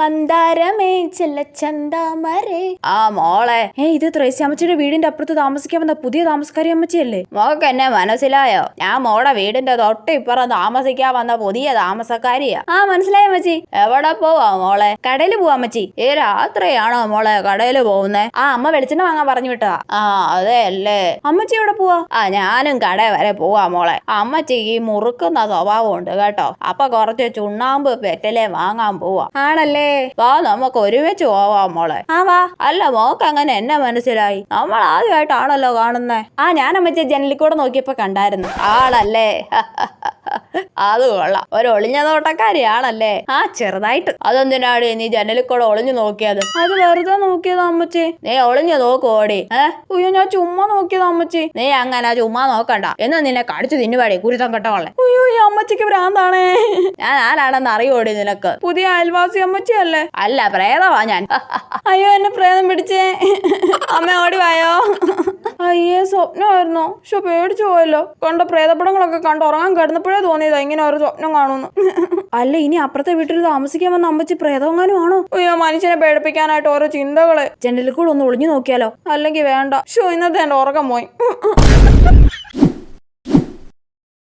മന്ദാരമേ ചെല്ല ചന്താമരേ ആ മോളെ. ഏ ഇത് ത്രേസി അമ്മച്ചിയുടെ വീടിന്റെ അപ്പുറത്ത് താമസിക്കാൻ വന്ന പുതിയ താമസക്കാരി അമ്മച്ചിയല്ലേ? മോക്ക് എന്നെ മനസ്സിലായോ? ഞാൻ മോളെ വീടിന്റെ തൊട്ട് ഇപ്പുറം താമസിക്കാൻ വന്ന പുതിയ താമസക്കാരിയാ. ആ മനസ്സിലായ അമ്മച്ചി. എവിടെ പോവാ മോളെ? കടയിൽ പോവാ അമ്മച്ചി. ഈ രാത്രിയാണോ മോളെ കടയിൽ പോകുന്നേ? ആ അമ്മ വെളിച്ചെണ്ണ വാങ്ങാൻ പറഞ്ഞു വിട്ടാ ആ അതെ അല്ലേ അമ്മച്ചി എവിടെ പോവാ? ആ ഞാനും കട വരെ പോവാ മോളെ. അമ്മച്ചിക്ക് ഈ മുറുക്കുന്ന സ്വഭാവം ഉണ്ട് കേട്ടോ. അപ്പൊ കുറച്ച് ചുണ്ണാമ്പ് പെറ്റലെ വാങ്ങാൻ പോവാ. ആണല്ലേ. വാ നമുക്ക് ഒരുമിച്ച് പോവാം മോളെ. ആ വാ. അല്ല മോക്ക് അങ്ങനെ എന്നെ മനസ്സിലായി. നമ്മൾ ആദ്യമായിട്ടാണല്ലോ കാണുന്നേ. ആ ഞാൻ അമ്മച്ചി ജനലിൽ കൂടെ നോക്കിയപ്പോ കണ്ടായിരുന്നു. ആളല്ലേ? അത് കൊള്ളാം. ഒരു ഒളിഞ്ഞ നോട്ടക്കാരിയാണല്ലേ ആ ചെറുതായിട്ട്. അതെന്തിനാടി നീ ജനലിൽ കൂടെ ഒളിഞ്ഞു നോക്കിയത്? അത് വെറുതെ നോക്കിയതാ അമ്മച്ചി. നീ ഒളിഞ്ഞു നോക്കു ഓടി. അയ്യോ ഞാൻ ചുമ്മാ നോക്കിയതാ അമ്മച്ചി. നീ അങ്ങനെ ചുമ്മാ നോക്കണ്ട. എന്ന് നിന്നെ കടിച്ചു തിന്നുപാടി കുരുത്തം കെട്ടവളെ. അമ്മച്ചിക്ക് ഭ്രാന്താണേ. ഞാൻ ആരാണെന്ന് അറിയോടി നിനക്ക്? പുതിയ അയൽവാസി അമ്മച്ചി അല്ലേ അല്ല പ്രേതവാ ഞാൻ. അയ്യോ എന്നെ പ്രേതം പിടിച്ചേ. അമ്മ ഓടി വായോ. അയ്യേ സ്വപ്നമായിരുന്നു. പക്ഷെ പേടിച്ചു പോയല്ലോ. കണ്ട പ്രേതപടങ്ങളൊക്കെ കണ്ട് ഉറങ്ങാൻ കിടന്നപ്പോഴേ തോന്നിയതാ ഇങ്ങനെ ഒരു സ്വപ്നം കാണുന്നു അല്ല ഇനി അപ്പുറത്തെ വീട്ടിൽ താമസിക്കാൻ വന്ന അമ്മച്ചി പ്രേതവങ്ങാനും ആണോ അയ്യോ മനുഷ്യനെ പേടിപ്പിക്കാനായിട്ട് ഓരോ ചിന്തകൾ. ജനലിൽ കൂടെ ഒന്ന് ഒളിഞ്ഞു നോക്കിയാലോ? അല്ലെങ്കിൽ വേണ്ട. ഷോ ഇന്നത്തെ എന്റെ ഉറക്കം പോയി.